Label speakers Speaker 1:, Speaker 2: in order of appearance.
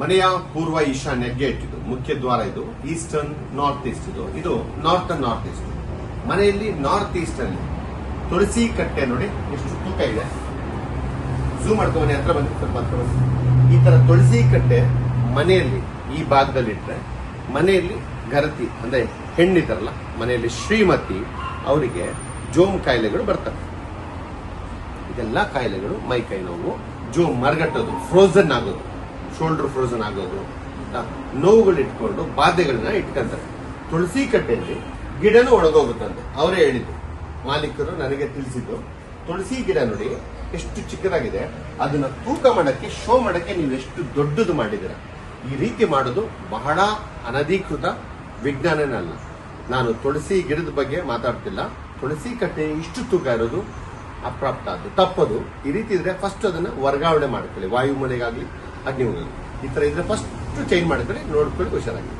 Speaker 1: ಮನೆಯ ಪೂರ್ವ ಈಶಾನ್ಯ ಗೇಟ್ ಇದು, ಮುಖ್ಯ ದ್ವಾರ ಇದು, ಈಸ್ಟರ್ನ್, ನಾರ್ತ್ ಈಸ್ಟ್ ಇದು. ಇದು ನಾರ್ತ್ ನಾರ್ತ್ ಈಸ್ಟ್. ಮನೆಯಲ್ಲಿ ನಾರ್ತ್ ಈಸ್ಟ್ ಅಲ್ಲಿ ತುಳಸಿ ಕಟ್ಟೆ ನೋಡಿ, ಎಷ್ಟು ತೂಕ ಇದೆ. ಝೂಮ್ ಮಾಡ್ಕೊ, ಮನೆ ಹತ್ರ ಬಂದ ಈ ತರ ತುಳಸಿ ಕಟ್ಟೆ ಮನೆಯಲ್ಲಿ ಈ ಭಾಗದಲ್ಲಿ ಇಟ್ರೆ, ಮನೆಯಲ್ಲಿ ಗರತಿ ಅಂದ್ರೆ ಹೆಣ್ಣಿದಾರಲ್ಲ ಮನೆಯಲ್ಲಿ ಶ್ರೀಮತಿ, ಅವರಿಗೆ ಜೋಮ್ ಕಾಯಿಲೆಗಳು ಬರ್ತವೆ. ಇದೆಲ್ಲ ಕಾಯಿಲೆಗಳು ಮೈ ಕೈ ನೋವು, ಜೋಮ್ ಮರಗಟ್ಟೋದು ಫ್ರೋಸನ್ ಆಗೋದು. ಶೋಲ್ಡರ್ ಫ್ರೋಸನ್ ಆಗೋದು ನೋವುಗಳು ಇಟ್ಕೊಂಡು ಬಾಧೆಗಳನ್ನ ಇಟ್ಕೊಂತಾರೆ. ತುಳಸಿ ಕಟ್ಟೆಯಲ್ಲಿ ಗಿಡನೂ ಒಣಗೋಗುತ್ತಂತೆ. ಅವರೇ ಹೇಳಿದ್ರು ಮಾಲೀಕರು ನನಗೆ ತಿಳಿಸಿದ್ದು, ತುಳಸಿ ಗಿಡ ನೋಡಿ ಎಷ್ಟು ಚಿಕ್ಕದಾಗಿದೆ. ಅದನ್ನ ತೂಕ ಮಾಡಕ್ಕೆ, ಶೋ ಮಾಡಕ್ಕೆ ನೀವು ಎಷ್ಟು ದೊಡ್ಡದು ಮಾಡಿದಿರ ಈ ರೀತಿ ಮಾಡೋದು ಬಹಳ ಅನಧಿಕೃತ ವಿಜ್ಞಾನನಲ್ಲ ನಾನು ತುಳಸಿ ಗಿಡದ ಬಗ್ಗೆ ಮಾತಾಡ್ತಿಲ್ಲ. ತುಳಸಿ ಕಟ್ಟೆ ಇಷ್ಟು ತೂಕ ಇರೋದು ಅಪ್ರಾಪ್ತ. ಅದು ತಪ್ಪದು. ಈ ರೀತಿ ಇದ್ರೆ ಫಸ್ಟ್ ಅದನ್ನ ವರ್ಗಾವಣೆ ಮಾಡ್ಕೊಳ್ಳಿ. ವಾಯುಮನೆಗಾಗ್ಲಿ ಹೋಗಲ್ಲ ಈ ತರ ಇದ್ರೆ ಫಸ್ಟ್ ಚೇಂಜ್ ಮಾಡ್ಕೊಳ್ಳಿ ನೋಡ್ಕೊಳ್ಳಿ ಹುಷಾರಾಗಿ.